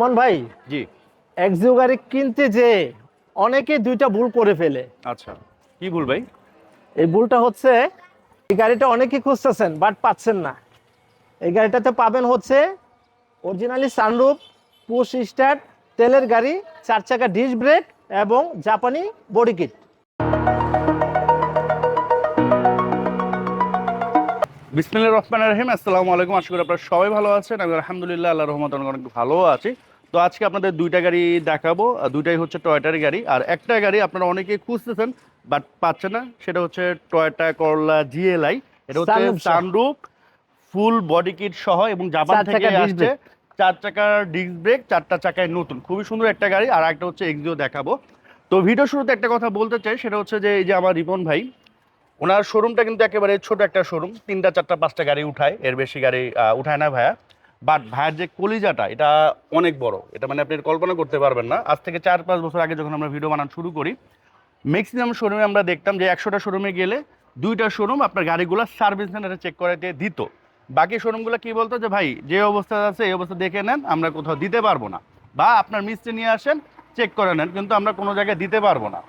মন ভাই জি। এক্সিও গাড়ি কিনতে যে অনেকে দুইটা ভুল করে ফেলে। আচ্ছা কি ভুল ভাই? এই ভুলটা হচ্ছে এই গাড়িটা অনেকেই খুঁজতেছেন বাট পাচ্ছেন না। এই গাড়িটাতে পাবেন হচ্ছে অরিজিনালি সানরুফ পুশ স্টার্ট তেলের গাড়ি চার চাকা ডিস ব্রেক এবং জাপানি বডি কিট। বিসমিল্লাহির রহমানির রহিম আসসালামু আলাইকুম। আশা করি আপনারা সবাই ভালো আছেন। আমি আলহামদুলিল্লাহ আল্লাহর রহমতে অনেক অনেক ভালো আছি। তো আজকে আপনাদের দুইটা গাড়ি দেখাবো। দুইটাই হচ্ছে টয়োটার গাড়ি। আর একটা গাড়ি আপনারা অনেকে খুঁজতেছেন বাট পাচ্ছে না। সেটা হচ্ছে টয়োটা করলা জিএলআই এটা হচ্ছে সানরুফ ফুল বডি কিট সহ এবং জাপান থেকে আসছে চার চাকার ডিস্ক ব্রেক চারটা চাকায় নতুন। খুবই সুন্দর একটা গাড়ি। আর একটা হচ্ছে এক্সিও দেখাবো। তো ভিডিও শুরুতে একটা কথা বলতে চাই সেটা হচ্ছে যে এই যে আমার রিপন ভাই ওনার শোরুমটা কিন্তু একেবারে ছোট একটা শোরুম তিনটা চারটা পাঁচটা গাড়ি উঠায়। এর বেশি গাড়ি উঠায় না ভাইয়া। বাট ভাইয়ের যে কলিজাটা, এটা অনেক বড়। এটা মানে আপনি কল্পনা করতে পারবেন না। আজ থেকে চার পাঁচ বছর আগে যখন আমরা ভিডিও বানানো শুরু করি ম্যাক্সিমাম শোরুমে আমরা দেখতাম যে একশোটা শোরুমে গেলে দুইটা শোরুম আপনার গাড়িগুলো সার্ভিস সেন্টারে চেক করাতে দিত। বাকি শোরুমগুলো কি বলতো যে, ভাই, যে অবস্থা আছে, এই অবস্থা দেখে নেন, আমরা কোথাও দিতে পারব না। বা আপনার মিস্ত্রি নিয়ে আসেন চেক করে নেন, কিন্তু আমরা কোনো জায়গায় দিতে পারব না।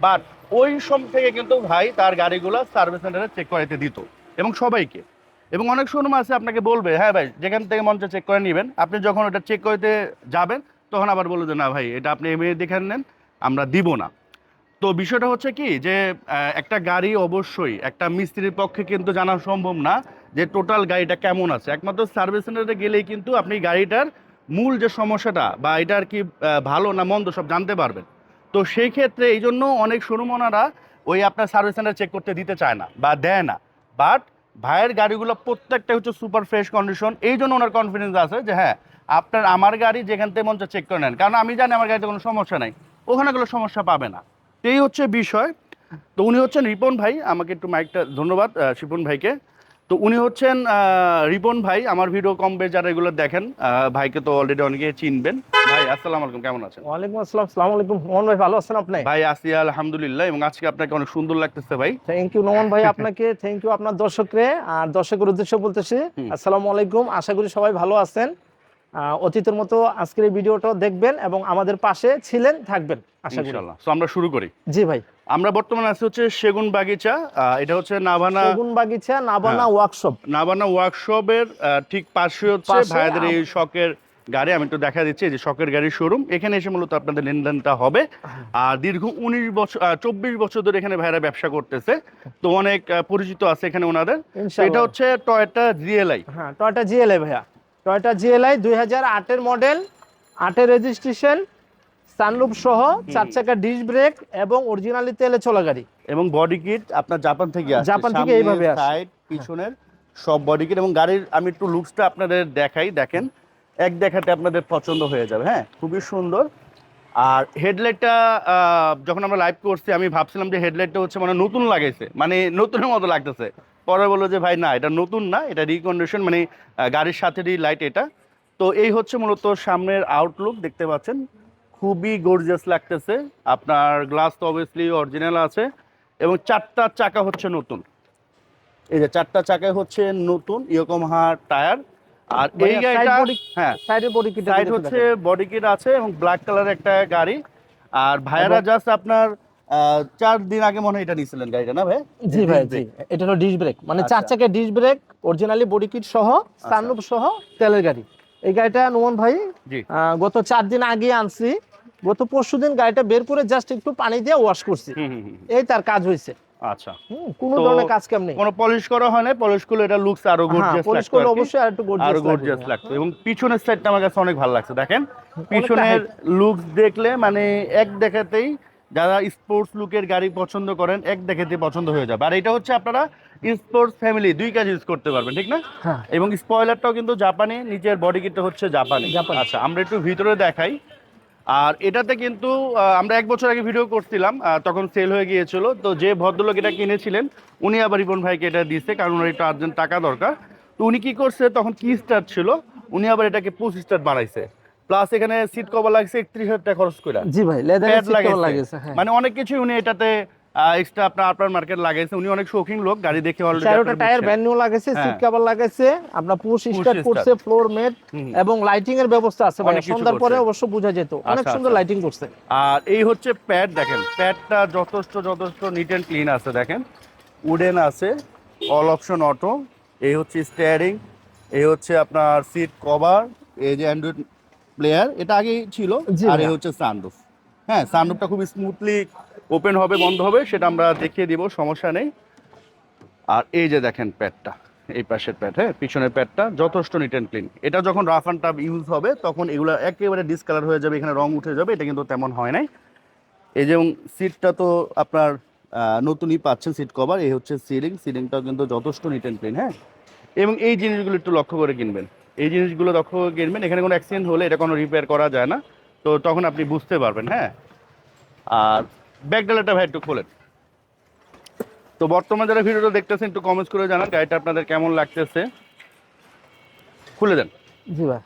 বাট ওই সব থেকে কিন্তু ভাই তার গাড়িগুলো সার্ভিস সেন্টারে চেক করাইতে দিত। এবং সবাইকে। এবং অনেক শোরুম আছে আপনাকে বলবে হ্যাঁ ভাই, যেখান থেকে মঞ্চ চেক করে নেবেন। আপনি যখন ওটা চেক করতে যাবেন, তখন আবার বলবে যে, না ভাই, এটা আপনি এমনি দেখে নেন, আমরা দিব না। তো বিষয়টা হচ্ছে কি যে একটা গাড়ি অবশ্যই একটা মিস্ত্রির পক্ষে কিন্তু জানা সম্ভব না যে টোটাল গাড়িটা কেমন আছে। একমাত্র সার্ভিস সেন্টারে গেলেই কিন্তু আপনি গাড়িটার মূল যে সমস্যাটা বা এটার কি ভালো না মন্দ সব জানতে পারবেন। তো সেই ক্ষেত্রে এই জন্য অনেক শোরুম ওনারা ওই আপনার সার্ভিস সেন্টার চেক করতে দিতে চায় না বা দেয় না। বাট ভাইয়ের গাড়িগুলো প্রত্যেকটা হচ্ছে সুপার ফ্রেশ কন্ডিশন। এই জন্য ওনার কনফিডেন্স আছে যে হ্যাঁ আপনার আমার গাড়ি যেখান থেকে মঞ্চ চেক করে নেন। কারণ আমি জানি আমার গাড়িতে কোনো সমস্যা নাই, ওখানে কোনো সমস্যা পাবে না। এই হচ্ছে বিষয়। তো উনি হচ্ছেন রিপন ভাই, আমাকে একটু মাইকটা ধন্যবাদ শিপন ভাইকে। তো উনি হচ্ছেন রিপন ভাই। আমার ভিডিও কম বেশ যারা এগুলো দেখেন ভাইকে তো অলরেডি অনেকে চিনবেন। ভাই আসসালাম আলাইকুম কেমন আছেন? ওয়ালাইকুম আসসালাম সালাম আলাইকুম। মোহন ভাই ভালো আছেন আপনি? ভাই আসি আলহামদুলিল্লাহ এবং আজকে আপনাকে অনেক সুন্দর লাগতেছে ভাই। থ্যাংক ইউ নোমান ভাই আপনাকে থ্যাংক ইউ আপনার দর্শকরে। আর দর্শকের উদ্দেশ্য বলতেছি আসসালামু আলাইকুম আশা করি সবাই ভালো আছেন। অতীতের মতো আজকের এই ভিডিওটা দেখবেন এবং আমাদের পাশে ছিলেন থাকবেন আশা করি। তো আমরা শুরু করি। জি ভাই। আমরা বর্তমানে আছি হচ্ছে সেগুন বাগিচা এটা হচ্ছে নাভানা সেগুন বাগিচা হ্যাঁ। ওয়ার্কশপ নাভানা ওয়ার্কশপের ঠিক পাশে হচ্ছে ভাইদের এই শখের গাড়ি। আমি একটু দেখা দিচ্ছি যে শখের গাড়ির শোরুম এখানে এসে মূলত আপনাদের লেনদেনটা হবে। আর দীর্ঘ উনিশ বছর চব্বিশ বছর ধরে এখানে ভাইরা ব্যবসা করতেছে। তো অনেক পরিচিত আছে এখানে ওনাদের। এটা হচ্ছে টয়টা জিএলআই হ্যাঁ টয়টা জিএলআই ভাইয়া। টয়টা জিএলআই দুই হাজার আটের মডেল আটের রেজিস্ট্রেশন সানরুফ সহ চার চাকা ডিস ব্রেক এবং অরিজিনালি তেলে চলা গাড়ি। এবং বডি কিট আপনার জাপান থেকে আসছে। জাপান থেকে এইভাবে আসে। সাইড পিছনের সব বডি কিট এবং গাড়ির আমি একটু লুকসটা আপনাদের দেখাই দেখেন। এক দেখাতে আপনাদের পছন্দ হয়ে যাবে হ্যাঁ? খুবই সুন্দর। আর হেডলাইটটা যখন আমরা লাইভ করছি আমি ভাবছিলাম যে হেডলাইটটা হচ্ছে মানে নতুন লাগাইছে মানে নতুনের মতো লাগতেছে। পরে বলল যে ভাই না এটা নতুন না এটা রিকন্ডিশন মানে গাড়ির সাথেরই লাইট এটা। তো এই হচ্ছে মূলত সামনের আউটলুক দেখতে পাচ্ছেন? খুবই গর্জিয়াস লাগতেছে। আপনার গ্লাস তো অবভিয়াসলি অরিজিনাল আছে এবং চারটা চাকা হচ্ছে নতুন। এই যে চারটা চাকায় হচ্ছে নতুন ইয়োকোমাহা টায়ার আর এই গাড়িটা হ্যাঁ সাইডে বডি কিট সাইড হচ্ছে বডি কিট আছে এবং ব্ল্যাক কালার একটা গাড়ি। আর ভাইয়ারা জাস্ট আপনার চার দিন আগে মনে হয় এটা নিয়েছিলেন গাড়িটা না ভাই? জি ভাই জি। এটা হলো ডিস ব্রেক মানে চার আচ্ছা। চাকা disc brake originally body kit সহ সানরুফ সহ তেলের গাড়ি। এই গাড়িটা নোমান ভাই গত চার দিন আগে আনছি। গত পরশু দিন গাড়িটা বের করে জাস্ট একটু পানি দিয়ে ওয়াশ করছি। এই তার কাজ হয়েছে। আচ্ছা। কোনো ধরনের কাজ কাম নেই। কোনো পলিশ করা হয় না পলিশ করলে এটা লুকস আরও হ্যাঁ গর্জিয়াস পলিশ করলে অবশ্যই আর একটু গর্জিয়াস গর্জিয়াস লাগতো। এবং পিছনের সাইডটা আমার কাছে অনেক ভালো লাগছে। দেখেন পিছনের লুকস দেখলে মানে এক দেখাতেই যারা স্পোর্টস লুকের গাড়ি পছন্দ করেন এক দেখাতেই পছন্দ হয়ে যাবে। আর এটা হচ্ছে আপনারা স্পোর্টস ফ্যামিলি দুই কাজ ইউজ করতে পারবেন ঠিক না? হ্যাঁ। এবং স্পয়লারটাও কিন্তু জাপানি নিচের বডি কিটটা হচ্ছে জাপানি। আচ্ছা আমরা একটু ভিতরে দেখাই। আর এটাতে কিন্তু আমরা এক বছর আগে ভিডিও করছিলাম তখন সেল হয়ে গিয়েছিল। তো যে ভদ্রলোক এটা কিনেছিলেন উনি আবার রিপন ভাইকে এটা দিয়েছে কারণ ওনার একটু আর্জেন্ট টাকা দরকার। তো উনি কি করছে তখন কি স্টার্ট ছিল উনি আবার এটাকে পঁচিশ স্টার্ট বাড়াইছে। প্লাস এখানে সিট কভার লাগছে একত্রিশ হাজার টাকা খরচ করে জি ভাই লেদার সিট লাগিয়েছে হ্যাঁ। মানে অনেক কিছু উনি এটাতে এক্সট্রা আপনার আপনার মার্কেট লাগাইছে উনি অনেক শৌখিন লোক গাড়ি দেখে অলরেডি চারোটা টায়ার নিউ লাগাইছে হ্যাঁ। সিট কভার লাগাইছে আপনার পুশ স্টার্ট করছে ফ্লোর ম্যাট এবং লাইটিং এর ব্যবস্থা আছে অনেক কিছু সন্ধ্যার পরে অবশ্য বোঝা যেত। অনেক আচ্ছা, সুন্দর আচ্ছা। লাইটিং করছে। আর এই হচ্ছে প্যাড দেখেন প্যাডটা যথেষ্ট যথেষ্ট নিট এন্ড ক্লিন আছে দেখেন। উডেন আছে অল অপশন অটো এই হচ্ছে স্টিয়ারিং এই হচ্ছে আপনার সিট কভার এই যে অ্যান্ড্রয়েড প্লেয়ার এটা আগেই ছিল আর ভাইয়া। হচ্ছে সানরুফ হ্যাঁ সানরুফটা খুব স্মুথলি ওপেন হবে বন্ধ হবে সেটা আমরা দেখিয়ে দিব সমস্যা নেই। আর এই যে দেখেন প্যাডটা এই পাশের প্যাড হ্যাঁ পিছনের প্যাডটা যথেষ্ট নিট অ্যান্ড ক্লিন এটা যখন রাফ অ্যান্ড টাফ ইউজ হবে তখন এগুলো একেবারে ডিসকালার হয়ে যাবে এখানে রং উঠে যাবে এটা কিন্তু তেমন হয় নাই। এই যেমন সিটটা তো আপনার নতুনই পাচ্ছেন সিট কভার এই হচ্ছে সিলিং সিলিংটাও কিন্তু যথেষ্ট নিট অ্যান্ড ক্লিন হ্যাঁ। এবং এই জিনিসগুলো একটু লক্ষ্য করে কিনবেন। এই জিনিসগুলো লক্ষ্য করে কিনবেন এখানে কোনো অ্যাক্সিডেন্ট হলে এটা কোনো রিপেয়ার করা যায় না। তো তখন আপনি বুঝতে পারবেন হ্যাঁ? আর ব্যাক ডালাটা ভাই একটু খোলেন। তো বর্তমানে যারা ভিডিওটা দেখতেছেন একটু কমেন্টস করে জানান গাড়িটা আপনাদের কেমন লাগতেছে? খুলে দেন। জি ভাই।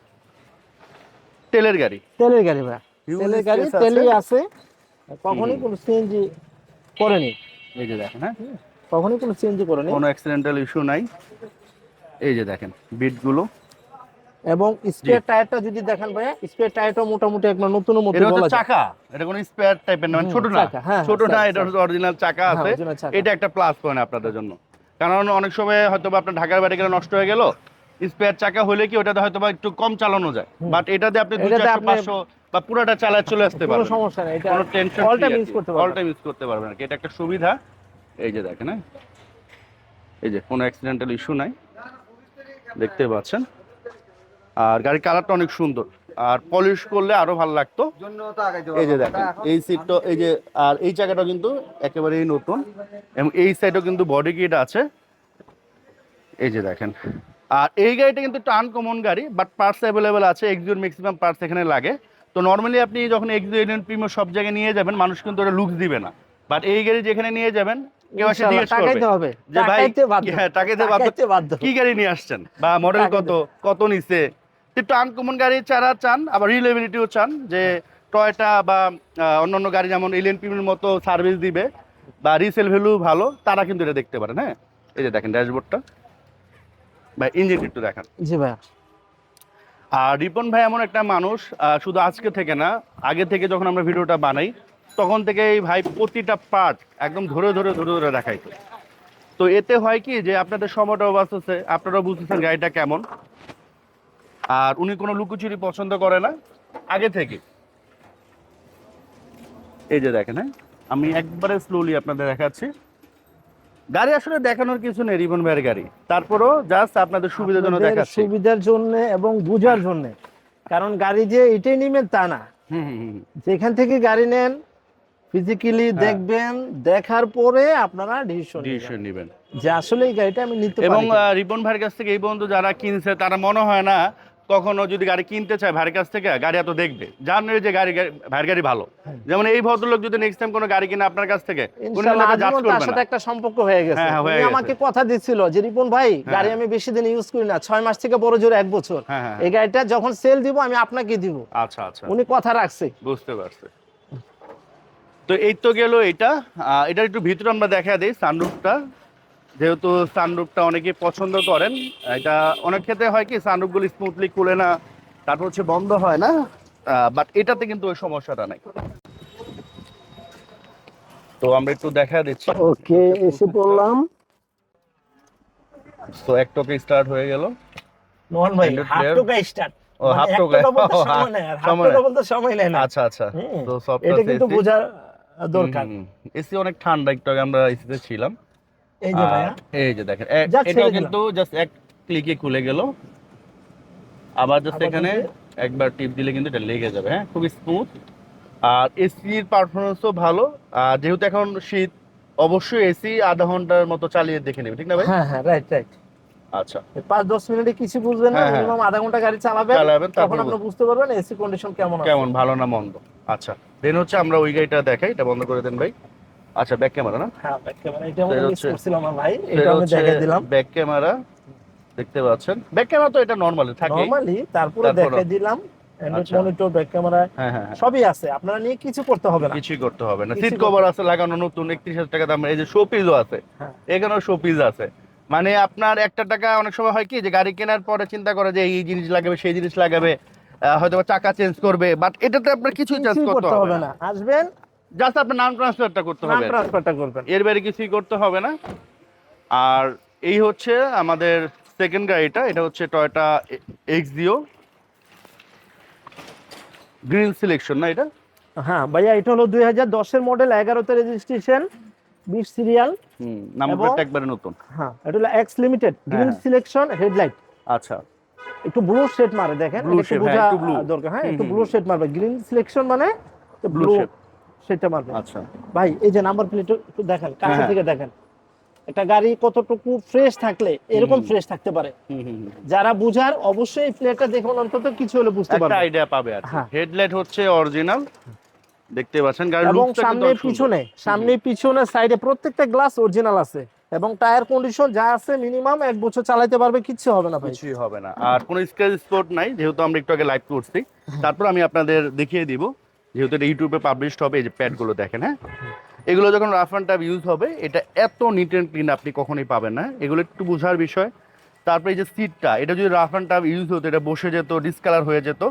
তেলের গাড়ি। তেলের গাড়ি ভাই। তেলের গাড়ি আছে। তেলই আছে। কখনোই কোনো সিএনজি করেনি। এই যে দেখেন হ্যাঁ? কখনোই কোনো সিএনজি করেনি। কোনো অ্যাক্সিডেন্টাল ইস্যু নাই। এই যে দেখেন বিটগুলো এবং স্পেয়ার টায়ারটা যদি দেখেন ভাইয়া স্পেয়ার টায়ারটা মোটামুটি একবার মধ্যে এটা বলা চাকা। এটা কোনো স্পেয়ার টাইপের না মানে ছোট না। হ্যাঁ, ছোট না এটা হচ্ছে অরিজিনাল চাকা হ্যাঁ, আছে। এটা একটা প্লাস পয়েন্ট আপনাদের জন্য। কারণ অনেক সময় হয়তো আপনার ঢাকার বাইরে গেলে নষ্ট হয়ে গেল স্পেয়ার চাকা হলে কি ওটাতে হয়তো বা একটু কম চালানো যায়। বাট এটাতে আপনি দুই এটাতে চারশো আপনি- পাঁচশো বা পুরোটা চালায় চলে আসতে পারবেন। কোনো সমস্যা নেই এটা কোনো টেনশন অল টাইম ইউজ করতে অল পারবেন টাইম ইউজ করতে পারবেন। এটা একটা সুবিধা। এই যে দেখেন হ্যাঁ। এই যে কোনো অ্যাক্সিডেন্টাল ইস্যু নাই। দেখতে পাচ্ছেন। আর গাড়ির কালারটা অনেক সুন্দর। আর পলিশ করলে আরও ভালো লাগতো। এই যে দেখেন এই সিটটা এই যে আর এই জায়গাটা কিন্তু একেবারেই নতুন। এবং এই সাইডেও কিন্তু বডি কিট আছে। এই যে দেখেন আর এই গাড়িটা কিন্তু টান কমন গাড়ি বাট পার্টস অ্যাভেলেবেল আছে এক্সিওর ম্যাক্সিমাম পার্টস এখানে লাগে। তো নর্মালি আপনি যখন এক্সিও প্রিমিয়ার সব জায়গায় নিয়ে যাবেন মানুষ কিন্তু ওটা লুকস দিবে না। বাট এই গাড়ি যেখানে নিয়ে যাবেন কেউ এসে জিজ্ঞেস করবে যে ভাই হ্যাঁ টাকাইতে বাধ্য। কি গাড়ি নিয়ে আসছেন? বা মডেল কত কত নিছে? একটু আনকমন গাড়ি চারা চান আবার রিলেবিলিটিও চান যে টয়টা বা অন্যান্য গাড়ি যেমন এলিয়ন পিমের মতো সার্ভিস দিবে বা রিসেল ভ্যালু ভালো তারা কিন্তু এটা দেখতে পারেন হ্যাঁ? এই যে দেখেন ড্যাশবোর্ডটা ভাই ইঞ্জিন একটু দেখান। জি ভাইয়া। আর রিপন ভাই এমন একটা মানুষ শুধু আজকে থেকে না আগে থেকে যখন আমরা ভিডিওটা বানাই তখন থেকে এই ভাই প্রতিটা পার্ট একদম ধরে ধরে ধরে ধরে দেখাইতো। তো এতে হয় কি যে আপনাদের সময়টাও বাঁচতেছে আপনারাও বুঝতেছেন গাড়িটা কেমন। আর উনি কোনো লুকোচুরি পছন্দ করে না আগে থেকে। এই যে দেখেন হ্যাঁ আমি একবারে স্লোলি আপনাদের দেখাচ্ছি। গাড়ি আসলে দেখানোর কিছু নেই রিপন ভাইয়ের গাড়ি। তারপরও জাস্ট আপনাদের সুবিধার জন্য দেখাচ্ছি। সুবিধার জন্য এবং বুঝার জন্য। কারণ গাড়ি যে এটাই নিবেন তা না। যেখান থেকে গাড়ি নেন ফিজিক্যালি। দেখবেন দেখার পরে আপনারা ডিসিশন ডিসিশন নেবেন। যে আসলে এই গাড়িটা আমি নিতে এবং পারি। আহ, রিপন ভাইয়ের কাছ থেকে এই পর্যন্ত যারা কিনছে তারা মনে হয় না কখনো যদি গাড়ি কিনতে চায় ভাইয়ের কাছ থেকে গাড়ি এত দেখবে। জানে যে গাড়ি ভাইয়ের গাড়ি ভালো। হ্যাঁ। যেমন এই ভদ্রলোক যদি নেক্সট টাইম কোনো গাড়ি কিনে আপনার কাছ থেকে তার সাথে একটা সম্পর্ক হয়ে গেছে। হ্যাঁ, হ্যাঁ। আমাকে কথা দিচ্ছিল যে রিপন ভাই গাড়ি আমি বেশি দিন ইউজ করি না ছয় মাস থেকে বড় জোর এক বছর। এই গাড়িটা যখন সেল দিব আমি আপনাকে দিব। আচ্ছা আচ্ছা। উনি কথা রাখছে। বুঝতে পারছি। তো এই তো গেল এটা এটার একটু ভিতরে আমরা দেখা দিই সানরুফটা যেহেতু সানরুফটা অনেকে পছন্দ করেন এটা অনেক ক্ষেত্রে হয় কি সানরুফগুলো স্মুথলি খুলে না তারপর হচ্ছে বন্ধ হয় না বাট এটাতে কিন্তু ওই সমস্যাটা নাই। তো আমরা একটু দেখা দিচ্ছি। ওকে এসে পড়লাম। তো এক টকে স্টার্ট হয়ে গেল। মোহন ভাই হাফ? টোকা স্টার্ট ও, half টোকা। ও, হা- সময় আর হাফ সময় টোকা বলতে সময় নেয় না। আচ্ছা আচ্ছা। তো সব এটা কিন্তু বোঝা দরকার। এসি অনেক ঠান্ডা একটু আগে আমরা এসিতে ছিলাম। এই যে ভাইয়া। এই যে দেখেন এটাও কিন্তু জাস্ট এক ক্লিকে খুলে গেল। আবার জাস্ট এখানে একবার টিপ দিলে কিন্তু এটা লেগে যাবে হ্যাঁ? খুবই স্মুথ আর এসির পারফরমেন্সও ভালো। আর যেহেতু এখন শীত অবশ্যই এসি আধা ঘণ্টার মতো চালিয়ে দেখে নেবে ঠিক না ভাই? হ্যাঁ হ্যাঁ রাইট রাইট আচ্ছা। পাঁচ দশ মিনিটে কিছু বুঝবেন না হ্যাঁ, হ্যাঁ। মিনিমাম আধা ঘণ্টা গাড়ি চালাবেন। চালাবেন তখন আপনি বুঝতে পারবেন এসি কন্ডিশন কেমন কেমন ভালো না মন্দ। আচ্ছা দেন হচ্ছে আমরা ওই গাড়িটা দেখাই এটা বন্ধ করে দেন ভাই। আচ্ছা ব্যাক ক্যামেরা না? হ্যাঁ ব্যাক ক্যামেরা এটা আমি হচ্ছে- করছিলাম আমার ভাই এটা আমি দেখাই দিলাম। ব্যাক ক্যামেরা দেখতে পাচ্ছেন? ব্যাক ক্যামেরা তো এটা নরমালি থাকে নরমালি তারপরে। দেখাই দিলাম। মনিটর ব্যাক ক্যামেরা হ্যাঁ হ্যাঁ হ্যাঁ। সবই আছে আপনারা নিয়ে কিছু করতে হবে না। কিছুই করতে হবে না। সিট কভার আছে লাগানো নতুন একত্রিশ হাজার টাকা দাম। এই যে শো পিসও আছে। হ্যাঁ। এখানেও শো পিস আছে। মানে আপনার একটা টাকা অনেক সময় হয় কি যে গাড়ি কেনার পরে চিন্তা করে যে এই জিনিস লাগাবে সেই জিনিস লাগাবে হয়তো চাকা চেঞ্জ করবে বাট এটাতে আপনার কিছুই চেঞ্জ করতে হবে না। আসবেন জাস্ট আপনার নাম ট্রান্সফারটা করতে নাম হবে ট্রান্সফারটা করবেন। এর বাইরে কিছুই করতে হবে না। আর এই হচ্ছে আমাদের সেকেন্ড গাড়িটা এটা হচ্ছে টয়টা এক্সিও গ্রিন সিলেকশন না এটা? হ্যাঁ ভাইয়া এটা হলো দুই হাজার দশের মডেল এগারোতে রেজিস্ট্রেশন বিশ সিরিয়াল হুম নাম্বার একবারে নতুন। হ্যাঁ এটা হলো X limited green. Selection headlight আচ্ছা। একটু ব্লু শেড মারে দেখেন একটু হ্যাঁ, বোঝা দরকার হ্যাঁ একটু ব্লু শেড মারবে। গ্রিন সিলেকশন মানে ব্লু shade। শেডটা মারবে আচ্ছা। ভাই এই যে নাম্বার প্লেট একটু দেখেন কাছে হ্যাঁ। থেকে দেখেন। একটা গাড়ি কতটুকু ফ্রেশ থাকলে এরকম ফ্রেশ থাকতে পারে। যারা বুঝার অবশ্যই এই প্লেটটা দেখুন অন্তত কিছু হলে বুঝতে একটা পারবে। আইডিয়া পাবে আর হ্যাঁ। হেডলাইট হচ্ছে অরিজিনাল দেখতে পাচ্ছেন গাড়ির এবং সামনে পিছনে সামনে পিছনে সাইডে প্রত্যেকটা গ্লাস অরিজিনাল আছে। এবং টায়ার কন্ডিশন যা আছে মিনিমাম এক বছর চালাতে পারবে কিচ্ছু হবে না কিছুই হবে না। আর কোনো স্ক্র্যাচ স্পট নাই যেহেতু আমরা একটু আগে লাইভ করছি। তারপর আমি আপনাদের দেখিয়ে দিব। যেহেতু এটা ইউটিউবে পাবলিশড হবে, এই যে প্যাডগুলো দেখেন হ্যাঁ? এগুলো যখন রাফ অ্যান্ড টাফ ইউজ হবে, এটা এত নিট অ্যান্ড ক্লিন আপনি কখনোই পাবেন না। এগুলো একটু বোঝার বিষয়। তারপরে এই যে সিটটা এটা যদি রাফ অ্যান্ড টাফ ইউজ হতো, এটা বসে যেত ডিসকালার হয়ে যেত,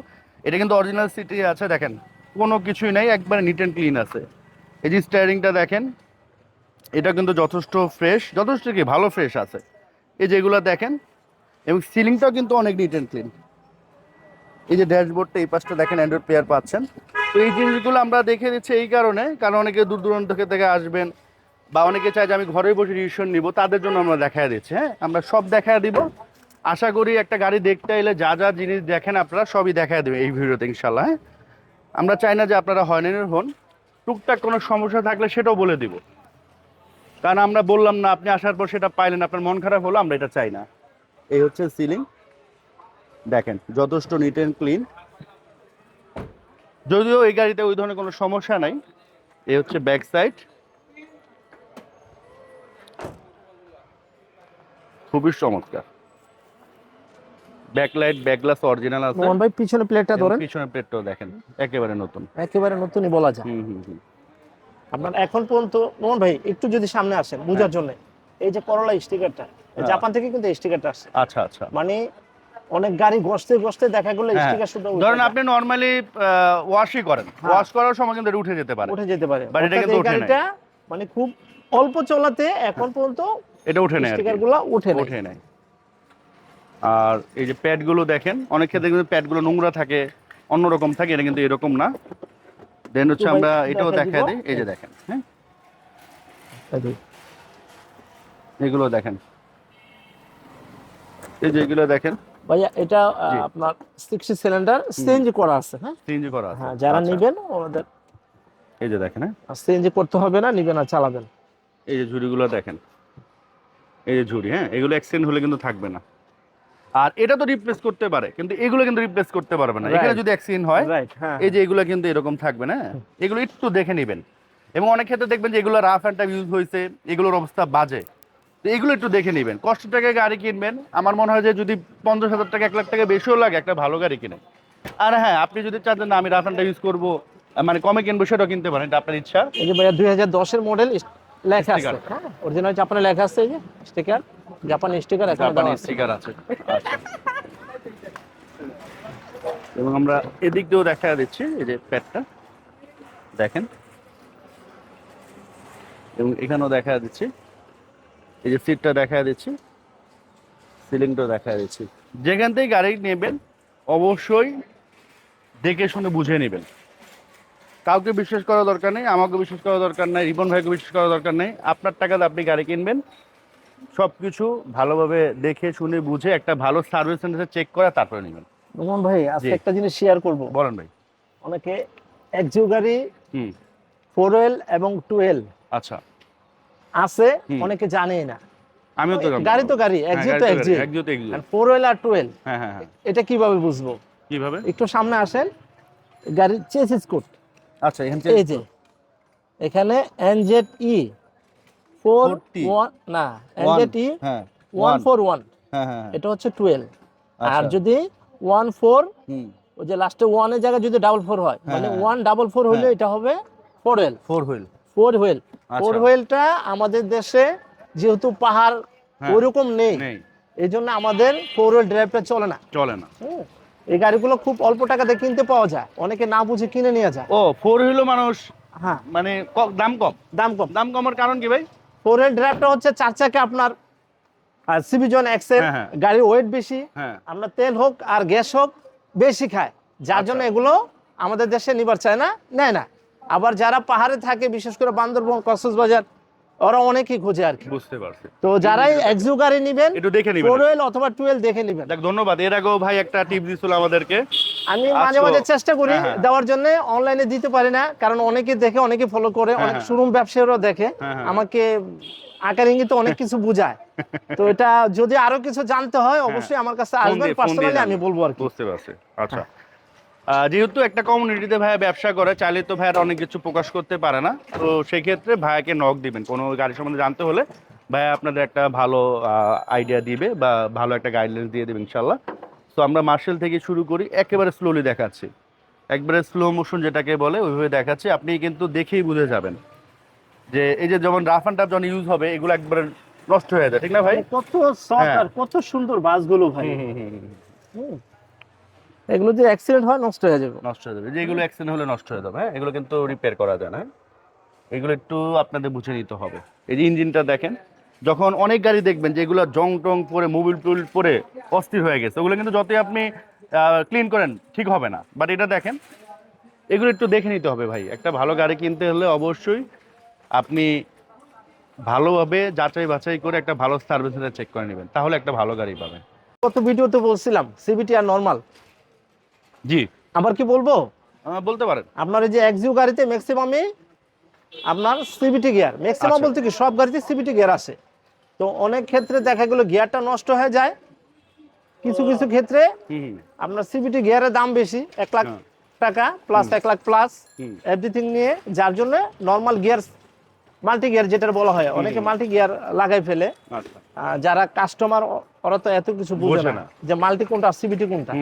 এটা কিন্তু অরিজিনাল সিটই আছে, দেখেন। কোনো কিছুই নাই, একবারে নিট অ্যান্ড ক্লিন আছে। এই যে স্টারিংটা দেখেন, এটা কিন্তু যথেষ্ট ফ্রেশ যথেষ্ট কি, ভালো ফ্রেশ আছে। এই যেগুলো দেখেন, এবং সিলিংটাও কিন্তু অনেক নিট অ্যান্ড ক্লিন এই যে ড্যাশবোর্ডটা এই পাশটা দেখেন অ্যান্ড্রয়েড প্লেয়ার পাচ্ছেন। তো এই জিনিসগুলো আমরা দেখে দিচ্ছি এই কারণে, কারণ অনেকে দূর দূরান্ত থেকে আসবেন বা অনেকে চায় যে আমি ঘরে বসে রিভিশন নিব, তাদের জন্য আমরা দেখায় দিচ্ছি হ্যাঁ? আমরা সব দেখায় দিব। আশা করি একটা গাড়ি দেখতে এলে যা যা জিনিস দেখেন আপনারা, সবই দেখায় দেবে এই ভিডিওতে ইনশাল্লাহ হ্যাঁ? আমরা চাই না যে আপনারা হয়রানির হন। টুকটাক কোনো সমস্যা থাকলে সেটাও বলে দিব। কারণ আমরা বললাম না, আপনি আসার পর সেটা পাইলেন, আপনার মন খারাপ হলো, আমরা এটা চাই না। এই হচ্ছে সিলিং। দেখেন, যথেষ্ট নিট অ্যান্ড ক্লিন যদিও এই গাড়িতে ওই ধরনের কোনো সমস্যা নাই। এই হচ্ছে ব্যাক সাইড খুবই চমৎকার। ব্যাকলাইট ব্যাকগ্লাস অরিজিনাল আছে। মোহন ভাই পিছনে প্লেটটা ধরেন। পিছনের প্লেটটাও দেখেন একেবারে নতুন। একেবারে নতুনই বলা যায়। হুম হুম হুম। আপনার এখন পর্যন্ত মোহন ভাই একটু যদি সামনে আসেন বোঝার জন্য এই যে করলা স্টিকারটা হ্যাঁ। জাপান থেকে কিন্তু স্টিকারটা আসছে। আচ্ছা আচ্ছা। মানে অনেক গাড়ি ঘষতে ঘষতে দেখা গেলো হ্যাঁ। স্টিকার শুধু ধরেন আপনি নর্মালি ওয়াশই করেন। হ্যাঁ। ওয়াশ করার সময় কিন্তু উঠে যেতে পারে। উঠে যেতে পারে। But এটা কিন্তু নাই। গাড়িটা মানে খুব অল্প চলাতে এখন পর্যন্ত এটা উঠে নেয় আর কি। স্টিকারগুলা উঠে নেই ওঠে নাই আর এই যে প্যাডগুলো দেখেন অনেক ক্ষেত্রে কিন্তু প্যাডগুলো নোংরা থাকে অন্যরকম থাকে এটা কিন্তু এরকম না। দেন হচ্ছে আমরা এটাও দেখা দেখা দিই এই যে দেখেন হ্যাঁ। এগুলো দেখেন। এই যে এগুলো দেখেন ভাইয়া এটা আপনার সিক্সটি সিলিন্ডার সিএনজি করা আছে হ্যাঁ? সিএনজি করা আছে। হ্যাঁ যারা আচ্ছা, নিবেন ওনাদের এই যে দেখেন হ্যাঁ? সিএনজি করতে হবে না নিবেন আর চালাবেন। এই যে ঝুড়িগুলো দেখেন এই যে ঝুড়ি হ্যাঁ? এগুলো এক্সচেঞ্জ হলে কিন্তু থাকবে না। আর এটা তো রিপ্লেস করতে পারে কিন্তু এগুলো কিন্তু রিপ্লেস করতে পারবে না। এখানে যদি এক্সচেঞ্জ হয় হ্যাঁ। এই যে এগুলো কিন্তু এরকম থাকবে না? এগুলো একটু দেখে নেবেন। এবং অনেক ক্ষেত্রে দেখবেন যে এগুলো রাফ অ্যান্ড টাইপ ইউজ হয়েছে এগুলোর অবস্থা বাজে। এগুলো একটু দেখে নেবেন। কষ্ট টাকায় গাড়ি কিনবেন। আমার মনে হয় যে যদি পঞ্চাশ হাজার টাকা এক লাখ টাকা বেশিও লাগে একটা ভালো গাড়ি কিনে আর হ্যাঁ আপনি যদি চান না আমি রাফানটা ইউজ করব মানে কমে কিনবো সেটাও কিনতে পারেন এটা আপনার ইচ্ছা। এই যে ভাইয়া দুই হাজার দশের মডেল লেখা আছে। Sticker। হ্যাঁ অরিজিনাল জাপানে লেখা আছে এই যে স্টিকার জাপানি স্টিকার এখন জাপানি স্টিকার আছে। আচ্ছা। এবং আমরা এদিক দিয়েও দেখা দিচ্ছি এই যে প্যাডটা দেখেন। এবং এখানেও দেখা দিচ্ছি। এই যে সিটটা দেখা দিচ্ছি। সিলিংটা দেখা দিচ্ছি। যেখান থেকে গাড়ি নেবেন অবশ্যই দেখে শুনে বুঝে নেবেন। কাউকে বিশ্বাস করা দরকার নেই আমাকে বিশ্বাস করা দরকার নেই রিপন ভাইকে বিশ্বাস করা দরকার নেই। আপনার টাকাতে আপনি গাড়ি কিনবেন। সব কিছু ভালোভাবে দেখে শুনে বুঝে একটা ভালো সার্ভিস সেন্টারে চেক করে তারপরে নেবেন। রোমন ভাই আজকে একটা জিনিস শেয়ার করব। বলেন ভাই। অনেকে একজিও গাড়ি হুম। ফোর এবং টুয়েল আচ্ছা। আছে অনেকে জানেই না। আমিও তো গাড়ি তো গাড়ি হ্যাঁ, গাড়ি তো একজিও তো একজিও। ফোর ওয়েল আর টুয়েল হ্যাঁ হ্যাঁ হ্যাঁ। এটা কীভাবে বুঝব? কীভাবে? একটু সামনে আসেন। গাড়ির চেসিস কোড আচ্ছা এখান এই যে এখানে এনজেড ই ফোর ওয়ান না এনজেড ই হ্যাঁ ওয়ান ফোর ওয়ান হ্যাঁ হ্যাঁ হ্যাঁ। এটা হচ্ছে টুয়েলভ আর আচ্ছা। যদি ওয়ান ফোর ওই যে লাস্টে ওয়ানের জায়গায় যদি ডাবল ফোর হয় হ্যাঁ, মানে হ্যাঁ। ওয়ান ডাবল ফোর হলে হ্যাঁ। এটা হবে four wheel four wheel four wheel. Four হুইলটা আমাদের দেশে যেহেতু পাহাড় হ্যাঁ। ওইরকম নেই এই জন্য আমাদের ফোর হুইল ড্রাইভটা চলে না। চলে না। এই গাড়িগুলো খুব অল্প টাকাতে কিনতে পাওয়া যায়। অনেকে না বুঝে কিনে নিয়ে যায়। ও ফোর হুইলও মানুষ হ্যাঁ। মানে দাম কম? দাম কম। দাম কমার কারণ কি ভাই? ফোর হুইল ড্রাইভটা হচ্ছে চার চাকা আপনার সিবিজন এক্সেল হ্যাঁ, হ্যাঁ। গাড়ির ওয়েট বেশি। আপনার তেল হোক আর গ্যাস হোক বেশি খায়। যার জন্য আচ্ছা। এগুলো আমাদের দেশে নিবার চায় না নেয় না। আবার যারা পাহাড়ে থাকে বিশেষ করে বান্দরবন কক্সবাজার ওরা অনেকেই খোঁজে আর কি। বুঝতে পারছি। তো যারাই এক্সু গাড়ি নেবেন একটু দেখে নিবেন। ফোর হুইল অথবা টুয়েলভ দেখে নেবেন। দেখ ধন্যবাদ। এর আগেও ভাই একটা টিপ দিছিল আমাদেরকে। আমি আচ্ছা। মাঝে মাঝে চেষ্টা করি হ্যাঁ, হ্যাঁ। দেওয়ার জন্য অনলাইনে দিতে পারি না কারণ অনেকে দেখে অনেকে ফলো করে হ্যাঁ, অনেক। শোরুম ব্যবসায়ীরাও দেখে। আমাকে আকার ইঙ্গিতে অনেক কিছু বুঝায়। তো এটা যদি আরও কিছু জানতে হয় অবশ্যই আমার কাছে আসবেন পার্সোনালি আমি বলব আর কি। বুঝতে পারছি। আচ্ছা। যেহেতু একটা কমিউনিটিতে ভাইয়া ব্যবসা করে চাইলে তো ভাইয়ার অনেক কিছু প্রকাশ করতে পারে না। তো সেক্ষেত্রে ভাইয়াকে নক দিবেন। কোনো গাড়ি সম্বন্ধে জানতে হলে ভাইয়া আপনাদের একটা ভালো আইডিয়া দিবে বা ভালো একটা গাইডলাইন দিয়ে দেবে ইনশাল্লাহ তো আমরা মার্শাল থেকে শুরু করি একেবারে স্লোলি দেখাচ্ছি। একবারে স্লো মোশন যেটাকে বলে ওইভাবে দেখাচ্ছি। আপনি কিন্তু দেখেই বুঝে যাবেন যে এই যে যেমন রাফ অ্যান্ড টাফ যখন ইউজ হবে এগুলো একবারে নষ্ট হয়ে যায়। ঠিক না ভাই? কত সফট হ্যাঁ। আর কত সুন্দর বাসগুলো ভাই। এগুলো যে অ্যাক্সিডেন্ট হয় নষ্ট হয়ে যাবে। নষ্ট হয়ে যাবে। যে এগুলো অ্যাক্সিডেন্ট হলে নষ্ট হয়ে যাবে হ্যাঁ? এগুলো কিন্তু রিপেয়ার করা যায় না হ্যাঁ? এগুলো একটু আপনাদের বুঝে নিতে হবে। এই যে ইঞ্জিনটা দেখেন যখন অনেক গাড়ি দেখবেন যে এগুলো জং টং পরে মোবিল টুল পরে অস্থির হয়ে গেছে ওগুলো কিন্তু যতই আপনি ক্লিন করেন ঠিক হবে না। বাট এটা দেখেন এগুলো একটু দেখে নিতে হবে ভাই। একটা ভালো গাড়ি কিনতে হলে অবশ্যই আপনি ভালোভাবে যাচাই বাছাই করে একটা ভালো সার্ভিস চেক করে নেবেন তাহলে একটা ভালো গাড়ি পাবেন। কত ভিডিওতে বলছিলাম সিবিটি আর নর্মাল জি। আবার কি বলব? বলতে পারেন। আপনার এই যে এক্সিউ গাড়িতে ম্যাক্সিমামই আপনার সিবিটি গিয়ার ম্যাক্সিমাম। বলতে কি সব গাড়িতে সিবিটি গিয়ার আসে। তো অনেক ক্ষেত্রে দেখা গেলো গিয়ারটা নষ্ট হয়ে যায়। কিছু কিছু ক্ষেত্রে আপনার সিবিটি গিয়ারের দাম বেশি এক লাখ হ্যাঁ। টাকা প্লাস এক লাখ প্লাস এভরিথিং নিয়ে যার জন্য নর্মাল গিয়ার মাল্টি গিয়ার যেটা বলা হয় অনেকে মাল্টি গিয়ার লাগাই ফেলে। আচ্ছা। যারা কাস্টমার ওরা তো এত কিছু বুঝে না। যে মাল্টি কোনটা সিবিটি কোনটা।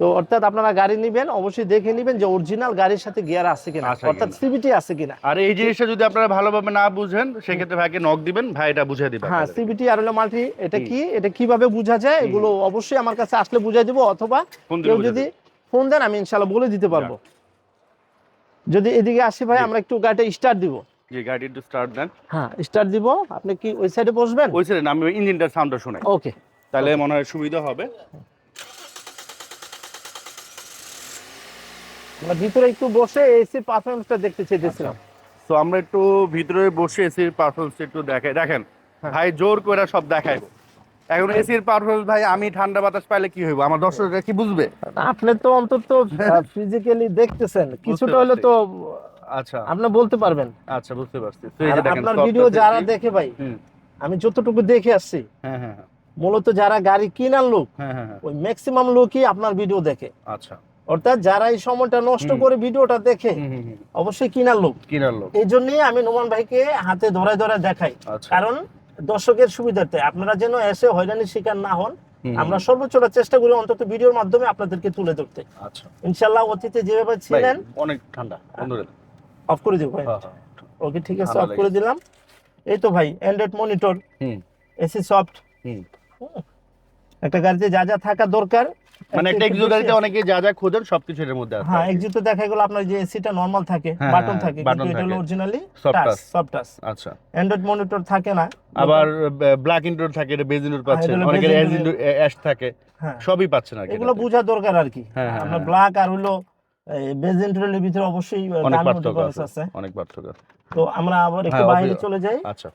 তো অর্থাৎ আপনারা গাড়ি নেবেন অবশ্যই দেখে নেবেন যে অরিজিনাল গাড়ির সাথে গিয়ার আছে কিনা অর্থাৎ সিবিটি আছে কিনা। আর এই জিনিসটা যদি আপনারা ভালোভাবে না বুঝেন সেক্ষেত্রে ভাইকে নক দিবেন ভাই এটা বুঝিয়ে দিবেন হ্যাঁ সিবিটি আর হলো মাল্টি এটা কি এটা কীভাবে বোঝা যায় এগুলো অবশ্যই আমার কাছে আসলে বুঝাই দেবো অথবা কেউ যদি ফোন দেন আমি ইনশাল্লাহ বলে দিতে পারব। যদি এদিকে আসি ভাই আমরা একটু গাড়িটা স্টার্ট দিব। গাড়ি একটু স্টার্ট দেন। হ্যাঁ স্টার্ট দিব। আপনি কি ওই সাইডে বসবেন? ওই সাইডে আমি ইঞ্জিনটার সাউন্ডটা শোনাই। ওকে তাহলে মনে হয় সুবিধা হবে। আমরা ভিতরে একটু বসে এসি পারফরমেন্সটা দেখতে চাইতেছিলাম। তো আমরা একটু ভিতরে বসে এসির পারফরমেন্স একটু দেখাই। দেখেন হ্যাঁ। ভাই জোর করে সব দেখাইবো এখন এসির পারফরমেন্স ভাই আমি ঠান্ডা বাতাস পাইলে কি হইব? আমার দর্শকরা কি বুঝবে? আপনি তো অন্তত ফিজিক্যালি দেখতেছেন। কিছুটা হলে তো আচ্ছা। আপনি বলতে পারবেন। আচ্ছা বুঝতে পারছি। আপনার ভিডিও যারা দেখে ভাই আমি যতটুকু দেখে আসছি হ্যাঁ হ্যাঁ হ্যাঁ, মূলত যারা গাড়ি কিনার লোক হ্যাঁ হ্যাঁ ওই ম্যাক্সিমাম লোকই আপনার ভিডিও দেখে। আচ্ছা। অর্থাৎ যারা এই সময়টা নষ্ট। করে ভিডিওটা দেখে। অবশ্যই কিনার লোক। কিনার লোক। এই জন্যই আমি নোমান ভাইকে হাতে ধরে ধরে দেখাই। আচ্ছা। কারণ দর্শকের সুবিধার্থে আপনারা যেন এসে হয়রানির শিকার না হন আমরা সর্বোচ্চটা চেষ্টা করি অন্তত ভিডিওর মাধ্যমে আপনাদেরকে তুলে ধরতে। আচ্ছা। ইনশাল্লাহ অতীতে যেভাবে ছিলেন অনেক ঠান্ডা অফ করে দিব ভাই হ্যাঁ, হ্যাঁ। ওকে ঠিক আছে অফ করে দিলাম। এই তো ভাই অ্যান্ড্রয়েড মনিটর হুম। এসি সফট একটা গাড়িতে যা যা থাকা দরকার মানে একটা এক্সো গাড়িতে। অনেকে যা যা খোঁজেন সবকিছু এর মধ্যে আছে হ্যাঁ এক্সিট তো দেখা গেল আপনার যে এসিটা নরমাল থাকে বাটন হ্যাঁ, থাকে কিন্তু এটা হলো originally Soft touch touch। Soft touch আচ্ছা। অ্যান্ড্রয়েড মনিটর থাকে না আবার ব্ল্যাক ইনডোর থাকে এটা বেজ ইন্ডোর পাচ্ছেন। অনেকের অ্যাশ থাকে সবই পাচ্ছেন আর কি এগুলো বোঝা দরকার আর কি। আপনার। ব্ল্যাক আর হলো বেজেন্ট্রালের ভিতরে অবশ্যই অনেক পার্থক্য আছে। অনেক পার্থক্য। তো আমরা আবার একটু হ্যাঁ, বাইরে চলে যাই। আচ্ছা।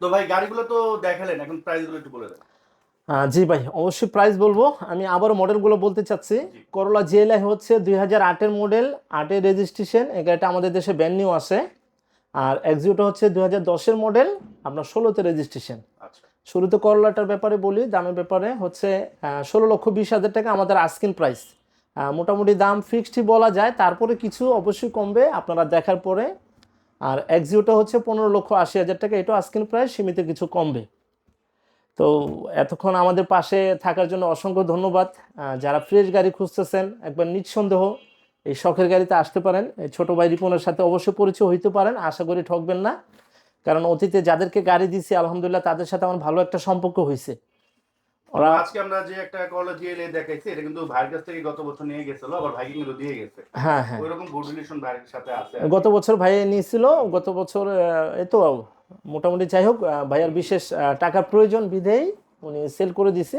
তো ভাই গাড়িগুলো তো দেখালেন এখন প্রাইসগুলো একটু বলে দেন। জি ভাই অবশ্যই প্রাইস বলব। আমি আবার মডেলগুলো বলতে চাচ্ছি। করোলা জিএলআই হচ্ছে দুই হাজার আটের মডেল আটের রেজিস্ট্রেশন এই গাড়িটা আমাদের দেশে ব্যান্ড নিউ আছে। আর এক্সিউটা হচ্ছে দুই হাজার দশের মডেল আপনার ষোলোতে রেজিস্ট্রেশন আচ্ছা। শুরুতে করলাটার ব্যাপারে বলি দামের ব্যাপারে হচ্ছে ষোলো লক্ষ বিশ হাজার টাকা আমাদের আস্কিন প্রাইস মোটামুটি দাম ফিক্সডই বলা যায়। তারপরে কিছু অবশ্যই কমবে, আপনারা দেখার পরে। আর এক্সিউটা হচ্ছে পনেরো লক্ষ আশি হাজার টাকা, এটাও আস্কিন প্রায় সীমিত কিছু কমবে। তো এতক্ষণ আমাদের পাশে থাকার জন্য অসংখ্য ধন্যবাদ। যারা ফ্রেশ গাড়ি খুঁজতেছেন, একবার নিঃসন্দেহ এই শখের গাড়িতে আসতে পারেন। এই ছোট ভাই রিপনের সাথে অবশ্যই পরিচয় হইতে পারেন, আশা করি ঠকবেন না। কারণ অতীতে যাদেরকে গাড়ি দিছি, আলহামদুলিল্লাহ তাদের সাথে আমার ভালো একটা সম্পর্ক হয়েছে ওরা আজকে আমরা যে একটা করলা জিএলএ দেখাইছি এটা কিন্তু ভাইয়ের কাছ থেকে গত বছর নিয়ে গেছিল আবার ভাইকে কিন্তু দিয়ে গেছে। হ্যাঁ হ্যাঁ। ওইরকম গুড রিলেশন ভাইয়ের সাথে আছে গত বছর ভাই নিয়েছিল গত বছর এই তো মোটামুটি যাই হোক ভাইয়ার বিশেষ টাকার প্রয়োজন বিধেই উনি সেল করে দিছে।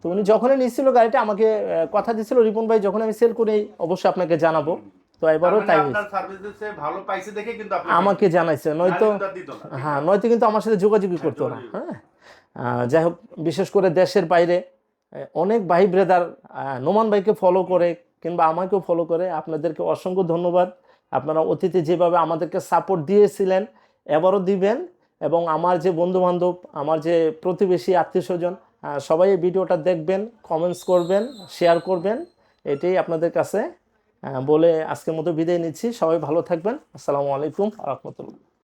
তো উনি যখনই নিচ্ছিল গাড়িটা আমাকে কথা দিছিল রিপন ভাই যখন আমি সেল করি অবশ্যই আপনাকে জানাব। তো এবারও মানে তাই ভালো পাইছে দেখে কিন্তু আমাকে জানাইছে নয়তো। হ্যাঁ নয়তো কিন্তু আমার সাথে যোগাযোগই করতো না। হ্যাঁ। যাই হোক, বিশেষ করে দেশের বাইরে অনেক ভাই ব্রেদার নোমান ভাইকে ফলো করে কিংবা আমাকেও ফলো করে। আপনাদেরকে অসংখ্য ধন্যবাদ। আপনারা অতীতে যেভাবে আমাদেরকে সাপোর্ট দিয়েছিলেন, এবারও দিবেন। এবং আমার যে বন্ধু বান্ধব আমার যে প্রতিবেশী আত্মীয় স্বজন সবাই এই ভিডিওটা দেখবেন কমেন্টস করবেন শেয়ার করবেন। এটাই আপনাদের কাছে বলে আজকের মতো বিদায় নিচ্ছি। সবাই ভালো থাকবেন। আসসালামু আলাইকুম রহমতুল্লাহ।